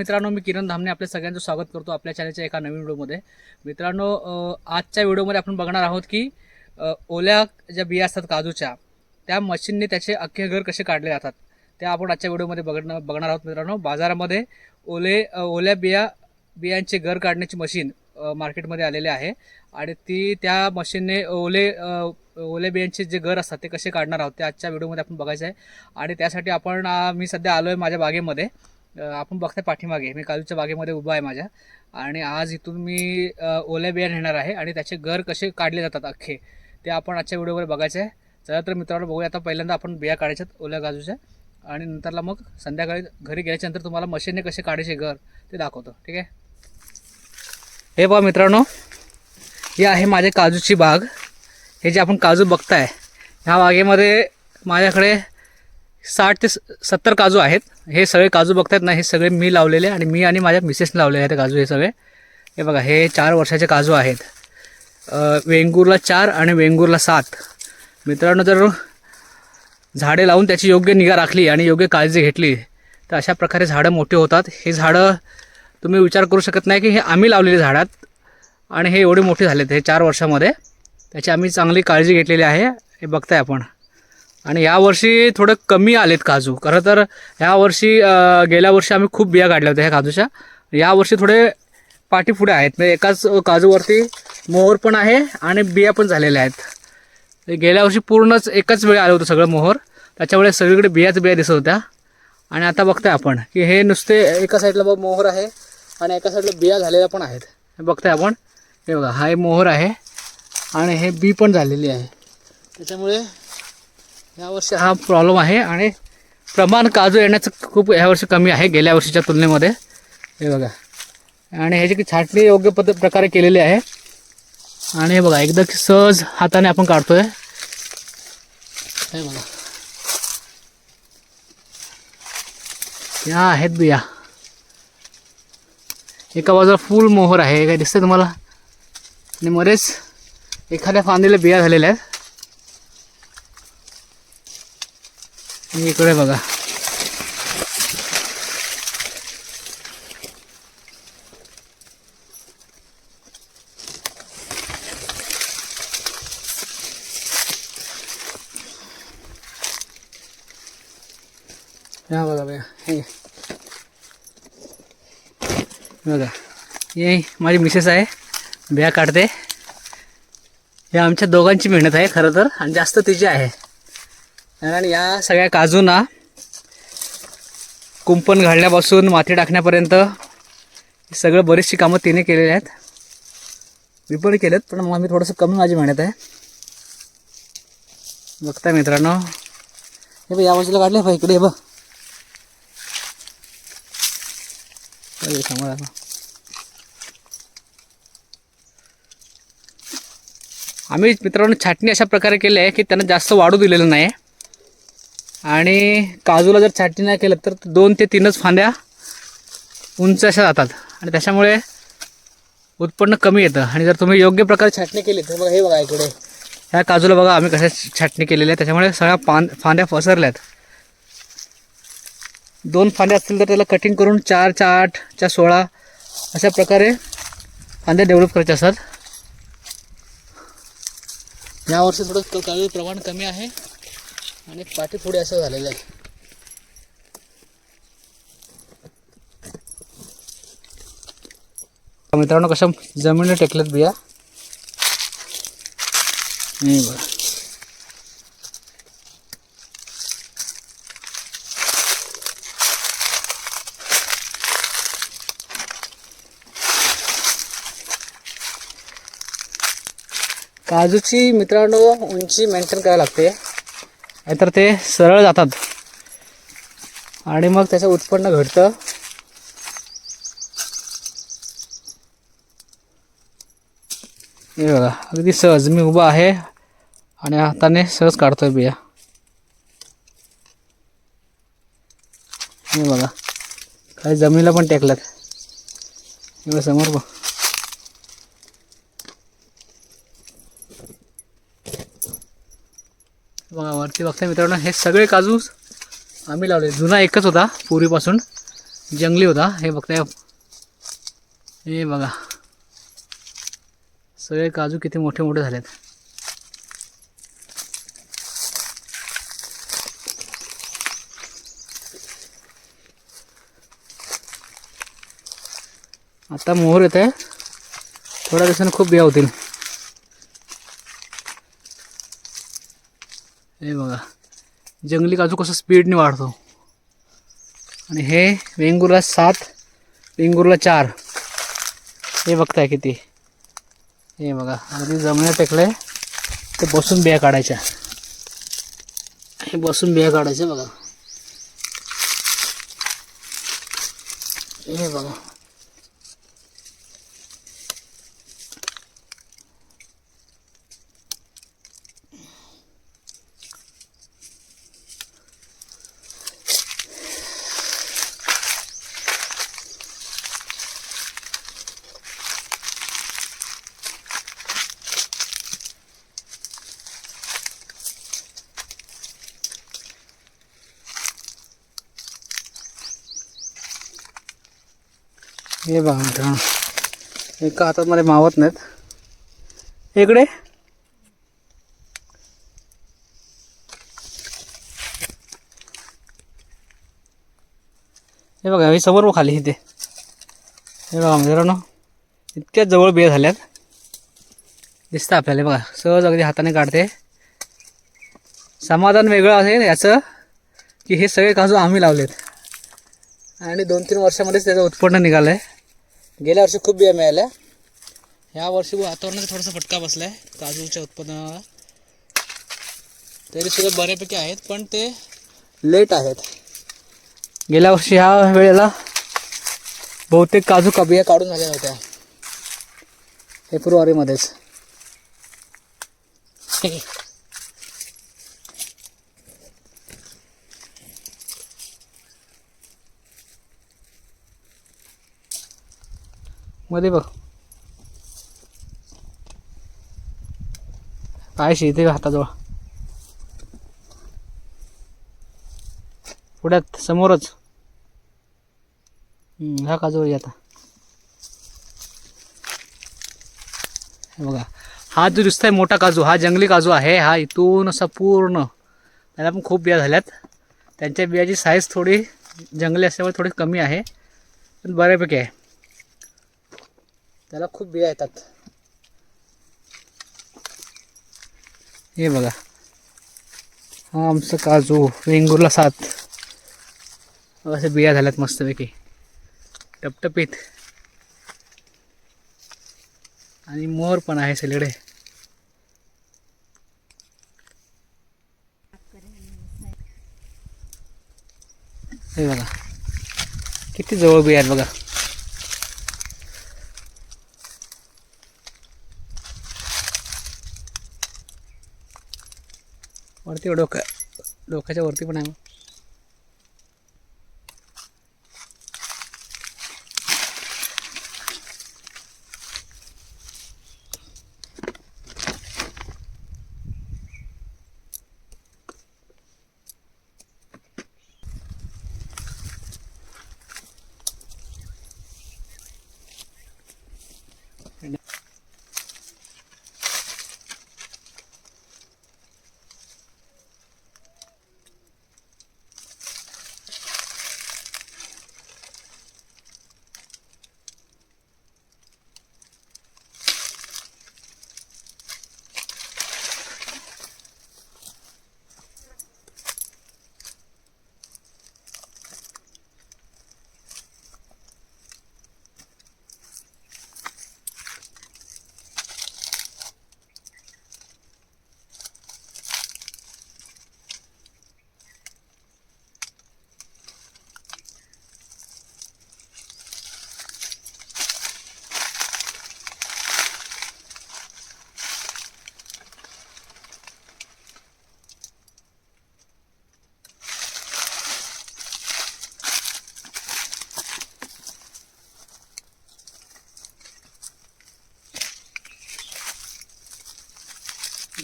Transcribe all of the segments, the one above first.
मित्रांनो मी किरण धामणे आपल्या सगळ्यांचं स्वागत करतो आपल्या चॅनलच्या एका नवीन व्हिडिओमध्ये. मित्रांनो आजच्या व्हिडिओमध्ये आपण बघणार आहोत की ओल्या ज्या बिया असतात काजूच्या त्या मशीनने त्याचे अख्खे घर कसे काढले जातात त्या आपण आजच्या व्हिडिओमध्ये बघणं बघणार आहोत मित्रांनो. बाजारामध्ये ओले ओल्या बिया बियांचे घर काढण्याची मशीन मार्केटमध्ये आलेले आहे आणि ती त्या मशीनने ओले ओले बियांचे जे घर असतात ते कसे काढणार आहोत ते आजच्या व्हिडिओमध्ये आपण बघायचं आहे. आणि त्यासाठी आपण मी सध्या आलो आहे माझ्या बागेमध्ये. आपण बघताय पाठीमागे. मी काजूच्या बागेमध्ये उभा आहे माझ्या. आणि आज इथून मी ओल्या बिया नेणार आहे आणि त्याचे घर कसे काढले जातात अख्खे ते आपण आजच्या व्हिडिओवर बघायचं आहे चला तर मित्रांनो बघूया. आता पहिल्यांदा आपण बिया काढायच्यात ओल्या काजूच्या. आणि नंतरला मग संध्याकाळी घरी गेल्याच्यानंतर तुम्हाला मशीनने कसे काढायचे घर ते दाखवतो. ठीक आहे? हे बघा मित्रांनो हे आहे माझ्या काजूची बाग. हे जे आपण काजू बघताय ह्या बागेमध्ये माझ्याकडे साठ ते स- सत्तर काजू आहेत. हे सगळे काजू बघतात ना हे सगळे मी लावलेले आणि मी आणि माझ्या मिसेसने लावलेले आहेत काजू हे सगळे. हे बघा हे चार वर्षाचे काजू आहेत. वेंगूरला चार आणि वेंगूरला सात. मित्रांनो जर झाडे लावून त्याची योग्य निगा राखली आणि योग्य काळजी घेतली तर अशा प्रकारे झाडं मोठी होतात. हे झाडं तुम्ही विचार करू शकत नाही की हे आम्ही लावलेले झाडात आणि हे एवढे मोठे झालेत हे चार वर्षामध्ये. त्याची आम्ही चांगली काळजी घेतलेली आहे. हे बघताय आपण. आणि यावर्षी थोडं कमी आलेत काजू. खरं तर यावर्षी गेल्या वर्षी आम्ही खूप बिया काढल्या होत्या ह्या काजूच्या. यावर्षी थोडे पाठी पुढे आहेत. म्हणजे एकाच काजूवरती मोहर पण आहे आणि बिया पण झालेल्या आहेत. म्हणजे गेल्या वर्षी पूर्णच एकाच वेळी आलं होतं सगळं मोहर. त्याच्यामुळे सगळीकडे बियाच बिया दिसत होत्या. आणि आता बघताय आपण की हे नुसते एका साईडला बघ मोहर आहे आणि एका साईडला बिया झालेल्या पण आहेत. हे बघताय आपण. हे बघा हा हे मोहर आहे आणि हे बी पण झालेली आहे. त्याच्यामुळे यावर्षी हा प्रॉब्लेम आहे आणि प्रमाण काजू येण्याचं खूप यावर्षी कमी आहे गेल्या वर्षीच्या तुलनेमध्ये. हे बघा. आणि ह्याची की छाटणी योग्य पद्धत प्रकारे केलेली आहे. आणि हे बघा एकदा सहज हाताने आपण काढतो आहे हे बघा. या आहेत बिया. एका बाजूला फुल मोहर आहे. हे काय दिसतंय तुम्हाला? आणि मध्येच एखाद्या फांदीला बिया झालेल्या आहेत. इकडे बघा. या बघा बघा. हे. बघा. हे माझी मिसेस आहे. बिया काढते. या आमच्या दोघांची मेहनत आहे खरं तर. आणि जास्त तिची आहे. कारण या सगळ्या काजूंना कुंपण घालण्यापासून माती टाकण्यापर्यंत सगळं बरीचशी कामं तिने केलेली आहेत. मी पण केलेत पण मग मी थोडंसं कमी माझी म्हणत आहे. बघताय मित्रांनो. हे बघ या बाजूला काढले बघ इकडे हे बघ. आम्ही मित्रांनो छाटणी अशा प्रकारे केली आहे की त्यांना जास्त वाढू दिलेलं नाही. आणि काजूला जर छाटणी नाही केलं तर दोन ते तीनच फांद्या उंच अशा जातात. आणि त्याच्यामुळे उत्पन्न कमी येतं. आणि जर तुम्ही योग्य प्रकारे छाटणी केली तर बघा हे बघा इकडे. ह्या काजूला बघा आम्ही कशा छाटणी केलेली आहे त्याच्यामुळे सगळ्या पान फांद्या पसरल्यात. दोन फांद्या असतील तर त्याला कटिंग करून चार आठच्या आठ सोळा अशा प्रकारे फांद्या डेव्हलप करायच्या असतात. यावर्षी थोडं काजू प्रमाण कमी आहे. आणि पाठी पुढे असं झालेलं आहे. मित्रांनो कशा जमिनीला टेकल्यात बिया? नाही बघा. काजूची मित्रांनो उंची मेंटेन करायला लागते. नाहीतर ते सरळ जातात. आणि मग त्याचं उत्पन्न घडतं. हे बघा अगदी सहज मी उभा आहे आणि हाताने सहज काढतोय बिया. हे बघा काही जमिनीला पण टेकल्यात. हे समोर बघ. बघा वरती बघता मित्रांनो हे सगळे काजू आम्ही लावले. जुना एकच होता पूर्वीपासून. जंगली होता. हे बघताय. हे बघा. सगळे काजू किती मोठे मोठे झालेत. आता मोहर येत आहे थोड्या दिवसाने खूप बिया होतील. हे बघा. जंगली काजू कसं स्पीडने वाढतो. आणि हे वेंगुर्ला सात वेंगुर्ला चार. हे बघताय किती? हे बघा. अगदी जमिनीत टेकले ते बसून बिया काढायच्या. हे बसून बिया काढायच्या बघा. हे बघा. हे बघा मित्रांनो. एका हातात मध्ये मावत नाहीत? इकडे? हे बघा हे समोर खाली इथे. हे बघा मित्रांनो इतक्या जवळ बिया झाल्यात. दिसतं आपल्याला बघा. सहज अगदी हाताने काढते. समाधान वेगळं आहे याचं? की हे सगळे काजू आम्ही लावलेत. आणि दोन तीन वर्षामध्येच त्याचं उत्पन्न निघालं आहे गेल्या वर्षी खूप बिया मिळाल्या. ह्या वर्षी वातावरणाचा थोडासा फटका बसला आहे काजूच्या उत्पादनाला. तरी सुद्धा बऱ्यापैकी आहेत पण ते लेट आहेत. गेल्या वर्षी ह्या वेळेला बहुतेक काजू कबिया काढून झाल्या होत्या. फेब्रुवारीमध्येच मध्ये बघ. काय शेती हाताजवळ? पुढ्यात समोरच. हा काजूवर ये आता. बघा. हा जो दिसतोय मोठा काजू हा जंगली काजू आहे. हा इथून असा पूर्ण. त्याला पण खूप बिया झाल्यात. त्यांच्या बियाची साईज थोडी जंगली असल्यामुळे थोडी कमी आहे. पण बऱ्यापैकी आहे. त्याला खूप बिया येतात. हे बघा. हा आमचं काजू वेंगुरला सात. असे बिया झाल्यात मस्तपैकी. टपटपीत. आणि मोर पण आहे सगळीकडे. हे बघा. किती जवळ बिया आहेत बघा. वरती डोकं. डोक्याच्या वरती पण आहे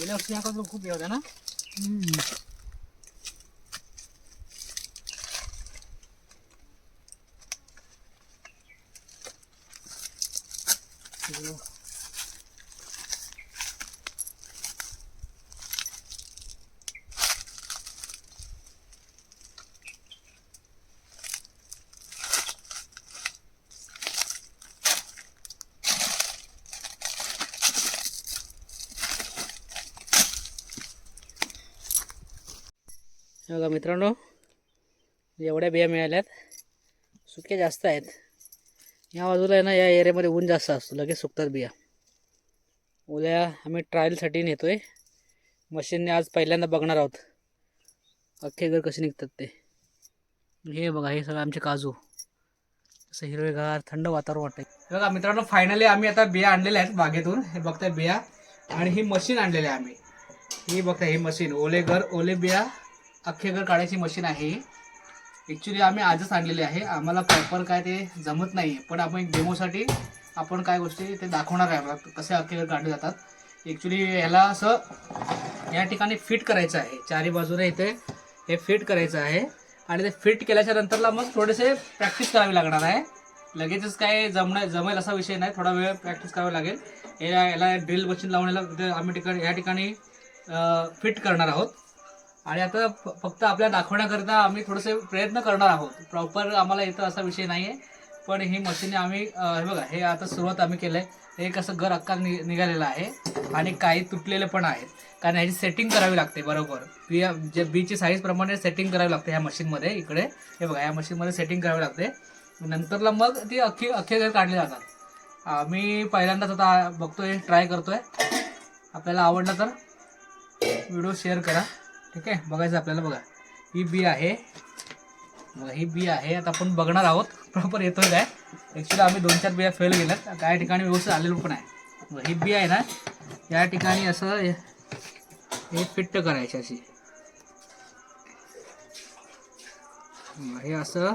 गेल्या वर्षी या काजू खूप बिया होत्या ना हे बघा मित्रांनो एवढ्या बिया मिळाल्यात. सुक्या जास्त आहेत. या बाजूला आहे ना या एरियामध्ये ऊन जास्त असतो. लगेच सुकतात बिया. उद्या आम्ही ट्रायलसाठी नेतो आहे मशीनने आज पहिल्यांदा बघणार आहोत. अख्खे घर कसे निघतात ते. हे बघा हे सगळं आमचे काजू. असं हिरवेगार थंड वातावरण वाटतंय. बघा मित्रांनो फायनली आम्ही आता बिया आणलेल्या आहेत बागेतून. हे बघताय बिया. आणि ही मशीन आणलेली आहे आम्ही. ही बघताय ही मशीन. ओले घर ओले बिया. अख्खे घर काढायची मशीन आहे. ॲक्च्युली आम्ही आजच आणलेली आहे. आम्हाला प्रॉपर काय ते जमत नाही. पण आपण एक डेमोसाठी आपण काय गोष्टी ते दाखवणार आहे आम्हाला. कसे अख्खे घर काढले जातात. ॲक्च्युली याला असं या ठिकाणी फिट करायचं आहे. चारी बाजूने इथे हे फिट करायचं आहे. आणि ते फिट केल्याच्या नंतरला मग थोडेसे प्रॅक्टिस करावी लागणार आहे. लगेचच काय जमणं जमेल असा विषय नाही. थोडा वेळ प्रॅक्टिस करावी लागेल. याला ड्रिल मशीन लावण्याला आम्ही ठिकाणी या ठिकाणी फिट करणार आहोत. आणि आता फक्त आपल्या दाखवण्याकरिता आम्ही थोडेसे प्रयत्न करणार आहोत. प्रॉपर आम्हाला येतं असा विषय नाही आहे पण ही मशीने आम्ही हे बघा हे आता सुरुवात आम्ही केलं आहे हे कसं घर अक्का नि निघालेलं आहे आणि काही तुटलेले पण आहेत. कारण ह्याची सेटिंग करावी लागते बरोबर. बी जे बीची साईजप्रमाणे सेटिंग करावी लागते ह्या मशीनमध्ये इकडे. हे बघा या मशीनमध्ये सेटिंग करावी लागते. नंतरला मग ती अख्खी अख्खे घर काढले जातात. आम्ही पहिल्यांदाच आता बघतोय ट्राय करतोय. आपल्याला आवडलं तर व्हिडिओ शेअर करा. ठीक आहे? बघायचं आपल्याला बघा. ही बी आहे. बघा ही बी आहे. आता आपण बघणार आहोत. प्रॉपर येतोय काय? ॲक्च्युली आम्ही दोन चार बिया फेल गेल्यात काही ठिकाणी व्यवस्थित आलेलं पण आहे. बघा, ही बी आहे ना? या ठिकाणी असं हे- फिट्ट करायची अशी. हे असं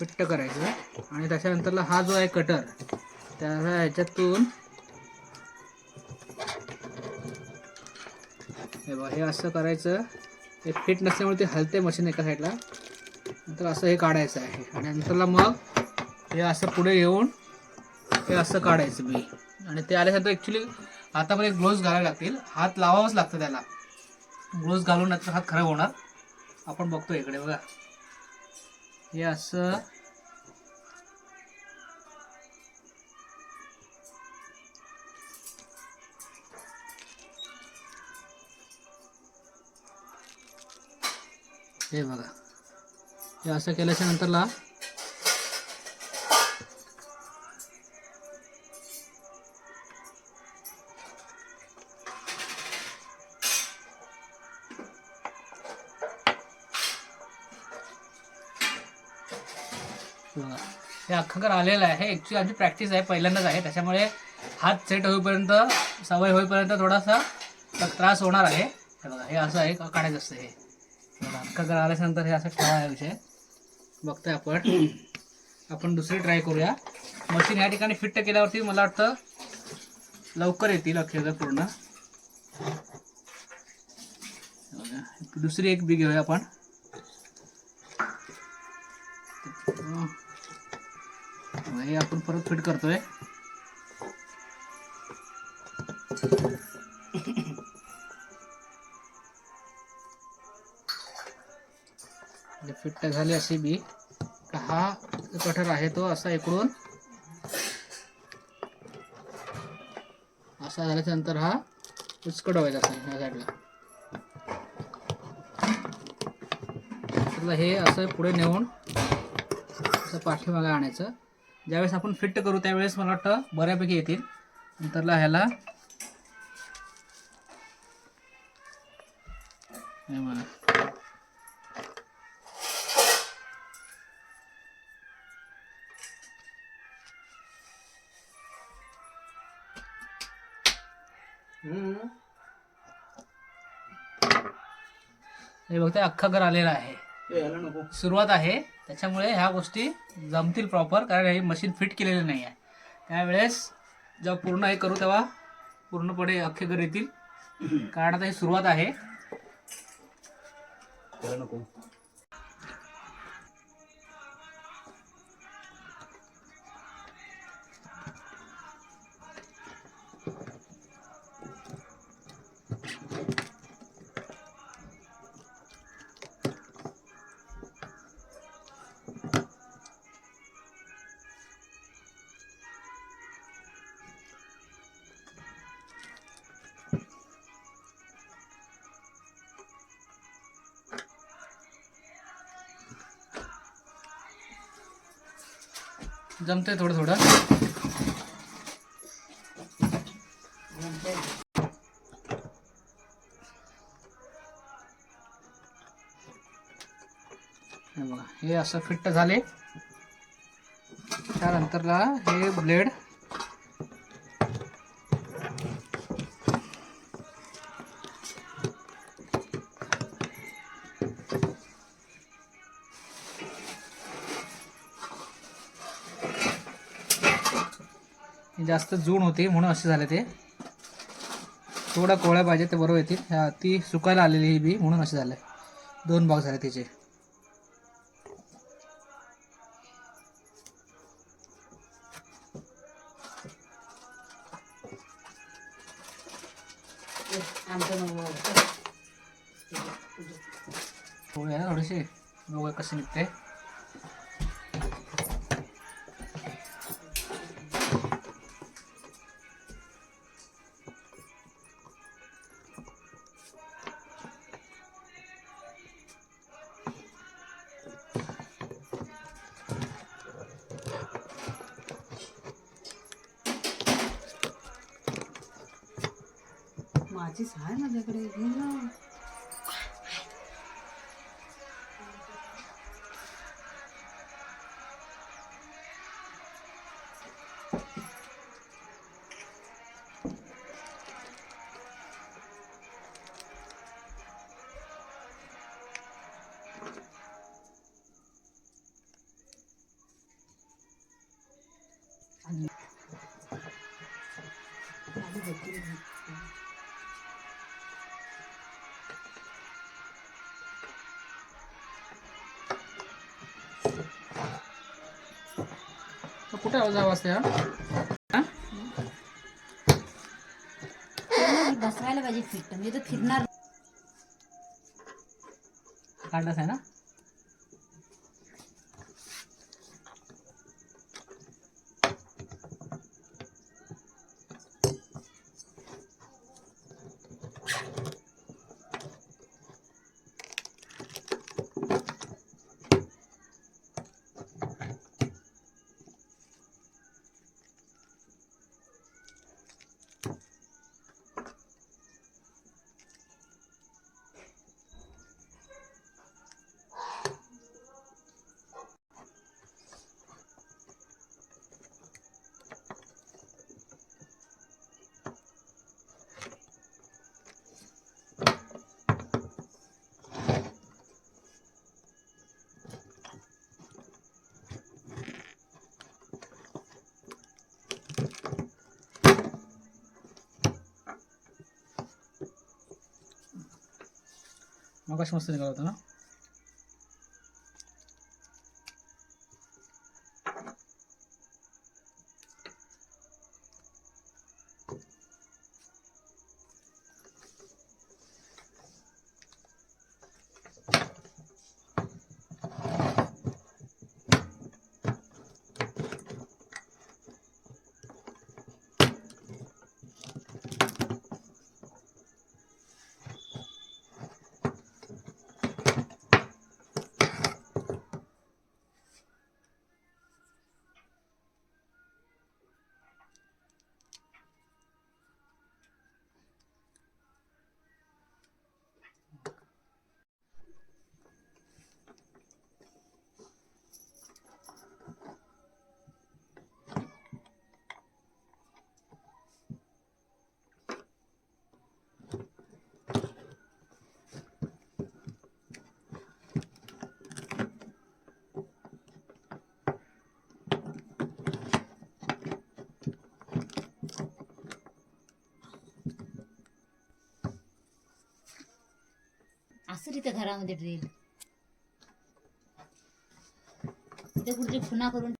फिट्ट करायचं. आणि त्याच्यानंतरला हा जो आहे कटर त्या ह्याच्यातून हे बघा हे असं करायचं. हे फिट नसल्यामुळे ते हलते मशीन एका साईडला नंतर असं हे काढायचं आहे. आणि नंतरला मग हे असं पुढे येऊन हे असं काढायचं बी. आणि ते आल्यानंतर ॲक्च्युली हातामध्ये ग्लोव्ज घालावे लागतील. हात लावावंच लागतं त्याला. ग्लोव्ज घालून नंतर हात खराब होणार. आपण बघतो इकडे बघा. हे असं हे बघा. हे असं केल्याच्या नंतरला बघा. हे अख्खं आलेलं आहे. ॲक्च्युली आमची प्रॅक्टिस आहे. पहिल्यांदाच आहे. त्याच्यामुळे हात सेट होईपर्यंत सवय होईपर्यंत थोडासा त्रास होणार आहे. हे बघा. हे असं आहे. काढायचं असतं हे? बघा आल्यानंतर आल्याच्यानंतर हे असं ठेवायला विषय. बघतोय आपण. आपण दुसरी ट्राय करूया. मशीन या ठिकाणी फिट केल्यावरती मला वाटतं लवकर येतील अखेर पूर्ण. दुसरी एक बी घेऊया आपण. हे आपण परत फिट करतोय. फिट्ट झाली अशी बी. का हा कटर आहे तो असा इकडून. असा झाल्याच्यानंतर हा उचकडवायचा असा ह्या साईडला हे असं पुढे नेऊन असं पाठीमागे आणायचं. ज्यावेळेस आपण फिट करू त्यावेळेस मला वाटतं बऱ्यापैकी येतील. नंतरला ह्याला हे बघताय अख्खा घर आलेला आहे. सुरुवात आहे. त्याच्यामुळे ह्या गोष्टी जमतील प्रॉपर कारण हे मशीन फिट केलेले नाही आहे. त्यावेळेस जेव्हा पूर्ण हे करू तेव्हा पूर्णपणे अख्खे घर येतील. कारण आता ही सुरुवात आहे. जमतंय थोडं थोडं. हे बघा हे असं फिट्ट झाले. त्यानंतरला हे ब्लेड. जास्त जून होते म्हणून असे झाले ते. थोडा कोळ्या पाहिजे ते बरोबर येतील. ह्या ती सुकायला आलेली ही बी म्हणून असे झाले. दोन भाग झाले तिचे. थोडेसे बघूया कसे निघते. कुठे आवाज आवाज त्या? बसवायला पाहिजे फिट. म्हणजे तो फिरणार काढलाच आहे ना? मग मस्त निघाला होता ना असं तिथे घरामध्ये ड्रिल तिथे कुठे खुना करून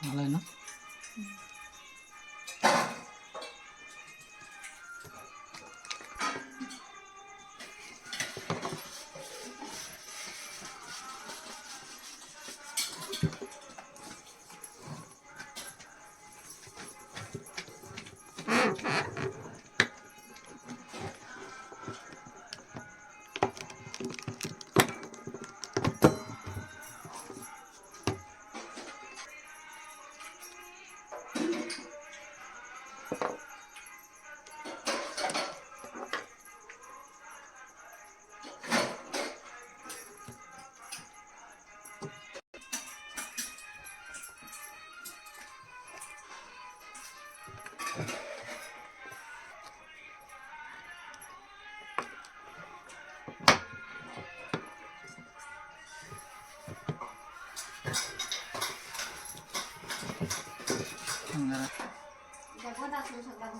拿来呢？मला आहे ना हं, जरा. बघत असलो सगळा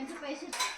होते त्यांचे पैसे तसं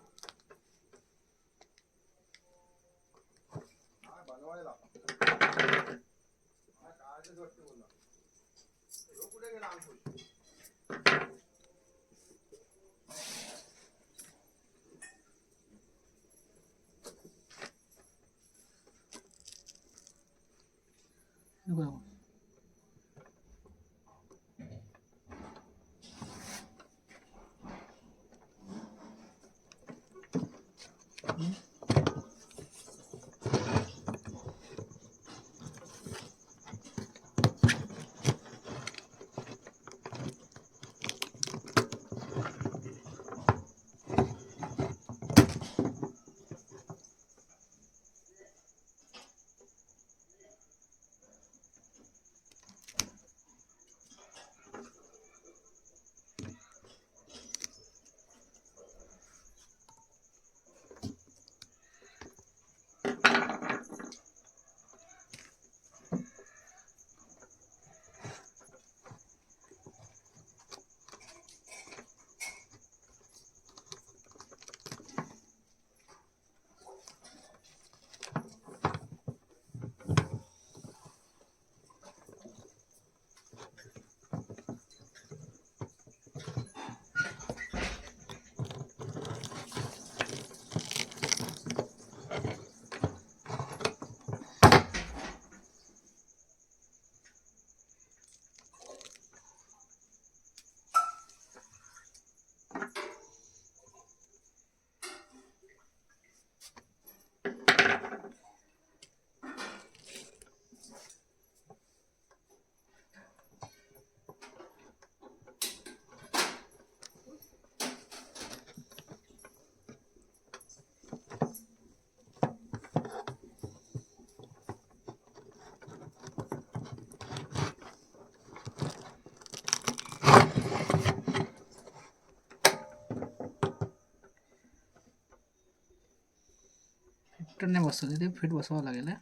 फिट नाही बसत ते फिट बसवावं लागेल हे.